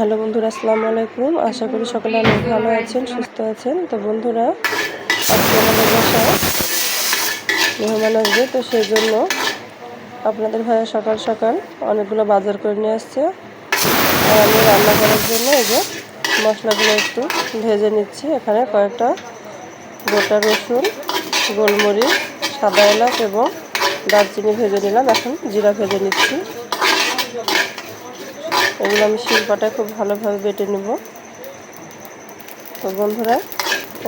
Hello বন্ধুরা, আসসালামু আলাইকুম। আশা করি সকলে অনেক ভালো আছেন, সুস্থ আছেন। তো বন্ধুরা, আজকে আমাদের বাসায় মেহমান আসবে, তো সেই জন্য আপনাদের ভাইয়া সকাল সকাল অনেকগুলো বাজার করে নিয়ে আসছে। আর আমি রান্না করার জন্য এই যে মশলাগুলো একটু ভেজে নিচ্ছি। এখানে কয়েকটা গোটা রসুন, গোলমরিচ, সাদা এলাচ এবং দারচিনি ভেজে নিলাম। এখন জিরা ভেজে নিচ্ছি। এগুলো আমি শিলপাটায় খুব ভালোভাবে বেটে নেব। তো বন্ধুরা,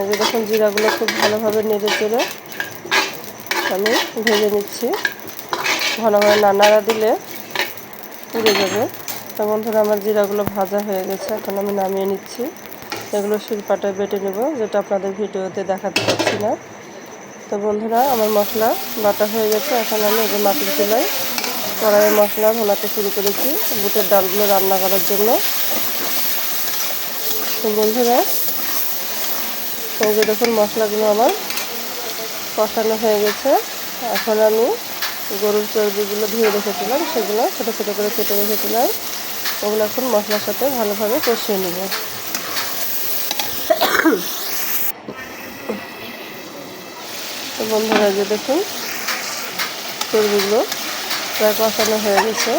এই যে দেখুন জিরাগুলো খুব ভালোভাবে নেড়ে চেড়ে আমি ভেজে নিচ্ছি। ঘন ঘন নানাড়া দিলে পুড়ে যাবে। তো বন্ধুরা, আমার জিরাগুলো ভাজা হয়ে গেছে, এখন আমি নামিয়ে নিচ্ছি। এগুলো শিলপাটায় বেটে নেব, যেটা আপনাদের ভিডিওতে দেখাতে পারছি না। তো বন্ধুরা, আমার মশলা বাটা হয়ে গেছে, এখন আমি এই যে মাটির চুলায় কড়াইয়ে মশলা ভোলাতে শুরু করেছি বুটের ডালগুলো রান্না করার জন্য। তো বন্ধুরা, এই যে দেখুন মশলাগুলো আমার কষানো হয়ে গেছে। এখন আমি গরুর চর্বিগুলো ধুয়ে রেখেছিলাম, সেগুলো ছোটো ছোটো করে কেটে রেখেছিলাম। ওগুলো এখন মশলার সাথে ভালোভাবে কষিয়ে নেব। তো বন্ধুরা যে দেখুন চর্বিগুলো প্রায় কষানো হয়ে গেছে।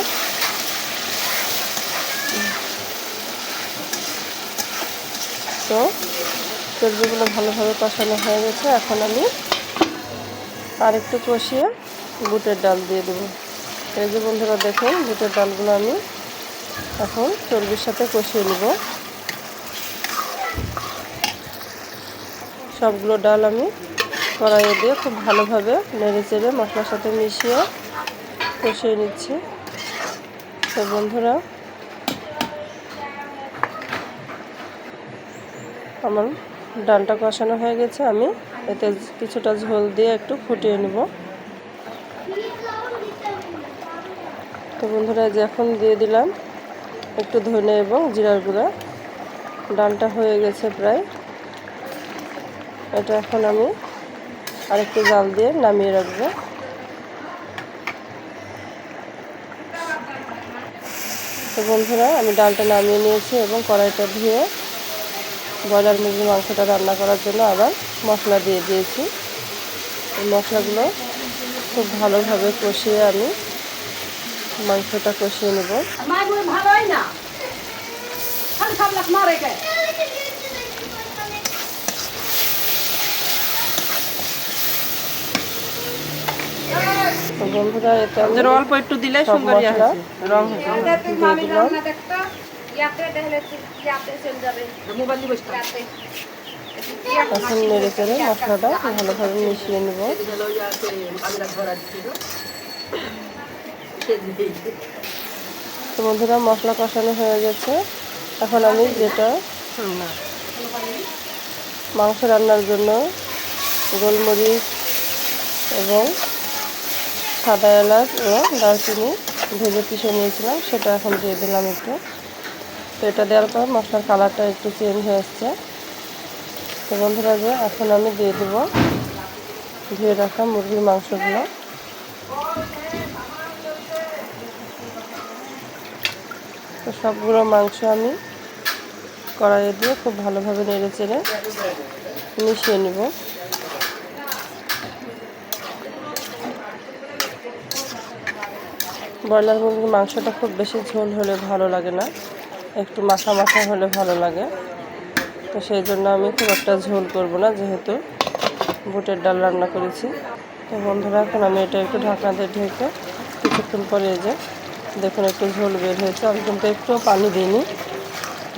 তো চর্বিগুলো ভালোভাবে কষানো হয়ে গেছে। এখন আমি আর একটু কষিয়ে বুটের ডাল দিয়ে দেবো। এই যে বন্ধুরা দেখুন, বুটের ডালগুলো আমি এখন চর্বির সাথে কষিয়ে নেব। সবগুলো ডাল আমি কড়াইয়ে দিয়ে খুব ভালোভাবে নেড়ে চেড়ে মশলার সাথে মিশিয়ে কষিয়ে নিচ্ছি। তো বন্ধুরা, আমার ডালটা কষানো হয়ে গেছে। আমি এতে কিছুটা ঝোল দিয়ে একটু ফুটিয়ে নেব। তো বন্ধুরা যে এখন দিয়ে দিলাম একটু ধনে এবং জিরার গুঁড়া। ডালটা হয়ে গেছে প্রায়। এটা এখন আমি আরেকটু জাল দিয়ে নামিয়ে রাখব। তো বন্ধুরা, আমি ডালটা নামিয়ে নিয়েছি এবং কড়াইটা ধুয়ে ব্রয়লার মুরগির মাংসটা রান্না করার জন্য আবার মশলা দিয়ে দিয়েছি। এই মশলাগুলো খুব ভালোভাবে কষিয়ে আমি মাংসটা কষিয়ে নেব। তো বন্ধুরা এতে আমি এর অল্প একটু দিলে সুন্দর রং এখন নেড়ে চেড়ে মশলাটা ভালোভাবে মিশিয়ে নেব। তো বন্ধুরা মশলা কষানো হয়ে গেছে। এখন আমি যেটা মাংস রান্নার জন্য গোলমরিচ এবং সাদা এলাচ ও দারচিনি ভেজে পিষে নিয়েছিলাম, সেটা এখন দিয়ে দিলাম একটু। তো এটা দেওয়ার পর মশলার কালারটা একটু চেঞ্জ হয়ে আসছে। তো বন্ধুরা, যে এখন আমি দিয়ে দেবো ধুয়ে রাখা মুরগির মাংসগুলো। তো সবগুলো মাংস আমি কড়াইয়ে দিয়ে খুব ভালোভাবে নেড়ে চেড়ে মিশিয়ে নিব। ব্রয়লার মুরগির মাংসটা খুব বেশি ঝোল হলে ভালো লাগে না। একটু মাখা মাখা হলে ভালো লাগে। তো সেই জন্য আমি খুব একটা ঝোল করব না, যেহেতু বুটের ডাল রান্না করেছি। তো বন্ধুরা, এখন আমি এটা একটু ঢাকনা দিয়ে ঢেকে কিছুক্ষণ পরে এই যে দেখুন একটু ঝোল বের হয়েছে। আমি কিন্তু একটুও পানি দিইনি,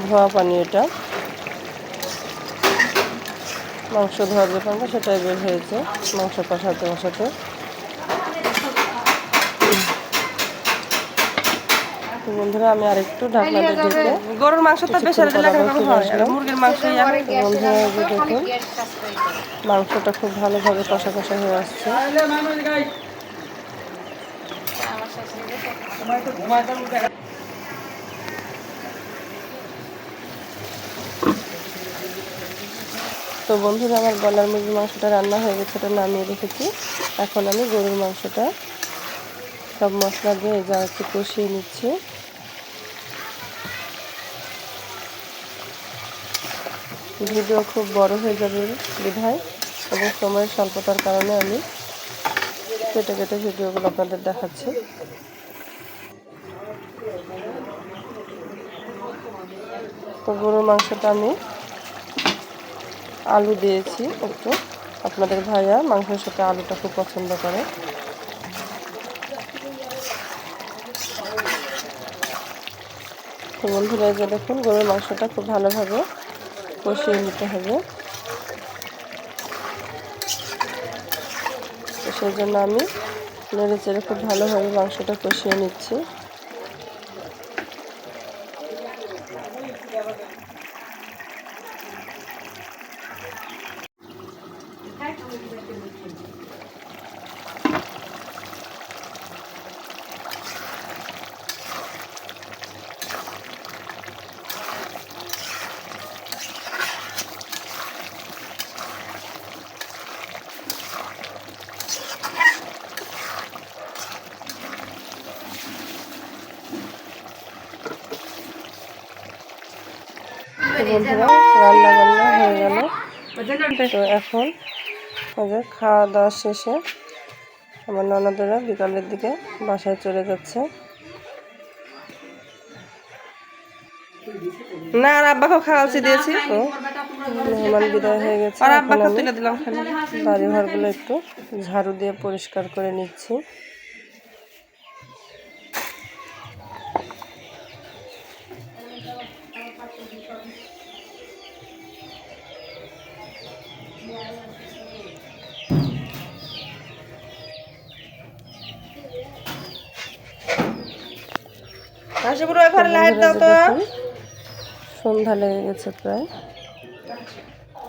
ধোয়া পানি এটা। মাংস ধোয়ার যে সেটাই বের হয়েছে, মাংস কষাতে কষাতে বন্ধুরা আমি আরেকটু ঢাকনা দিয়ে ঢেকে গরুর মাংস তো দিলে হয় মুরগির মাংস বন্ধুরা যে দেখুন। মাংসটা খুব ভালোভাবে কষা কষা হয়ে আসছে। তো বন্ধুরা আমার গলার মুরগির মাংসটা রান্না হয়ে গেছে ওটা নামিয়ে রেখেছি। এখন আমি গরুর মাংসটা সব মশলা দিয়ে যা একটু কষিয়ে নিচ্ছি। ভিডিও খুব বড় হয়ে যাবে বিধায় এবং সময়ের স্বল্পতার কারণে আমি কেটে কেটে ভিডিওগুলো আপনাদের দেখাচ্ছি। তো গরুর মাংসটা আমি আলু দিয়েছি একটু। আপনাদের ভাইয়া মাংসের সাথে আলুটা খুব পছন্দ করে। তো বন্ধুরা যে দেখুন, গরুর মাংসটা খুব ভালোভাবে কষিয়ে নিতে হবে। সেই জন্য আমি নেড়ে চেড়ে খুব ভালোভাবে মাংসটা কষিয়ে নিচ্ছি। বন্ধুরা রান্না বান্না হয়ে গেল। তো এখন ওদের খাওয়া দাওয়া শেষে আমার ননদেরা বিকালের দিকে বাসায় চলে যাচ্ছে। না আর আব্বাকেও খাওয়াচ্ছি দিয়েছি। তো মেহমান বিদায় হয়ে গেছে। আর এখন তুলে দিলাম বাড়ি ঘরগুলো একটু ঝাড়ু দিয়ে পরিষ্কার করে নিচ্ছি। লাইট দাও তো। সন্ধ্যা লেগে গেছে প্রায়।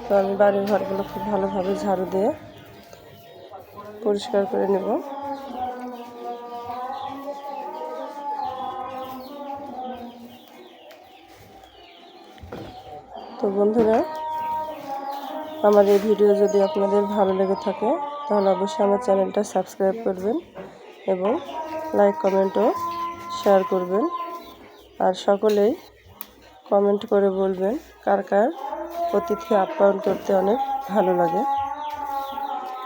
তো আমি বাড়ির ঘরগুলো খুব ভালোভাবে ঝাড়ু দিয়ে পরিষ্কার করে নেব। তো বন্ধুরা, আমার এই ভিডিও যদি আপনাদের ভালো লেগে থাকে, তাহলে অবশ্যই আমার চ্যানেলটা সাবস্ক্রাইব করবেন এবং লাইক কমেন্টও শেয়ার করবেন। আর সকলেই কমেন্ট করে বলবেন কার কার অতিথি আপ্যায়ন করতে অনেক ভালো লাগে।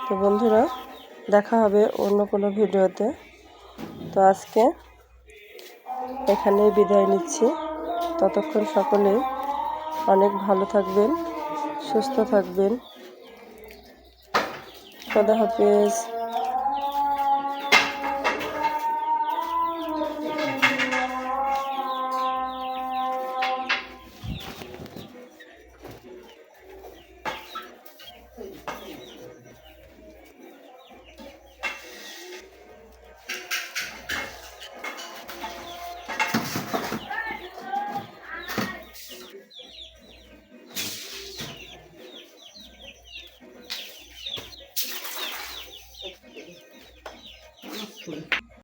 তো বন্ধুরা, দেখা হবে অন্য কোনো ভিডিওতে। তো আজকে এখানেই বিদায় নিচ্ছি। ততক্ষণ সকলেই অনেক ভালো থাকবেন, সুস্থ থাকবেন। খোদা হাফেজ।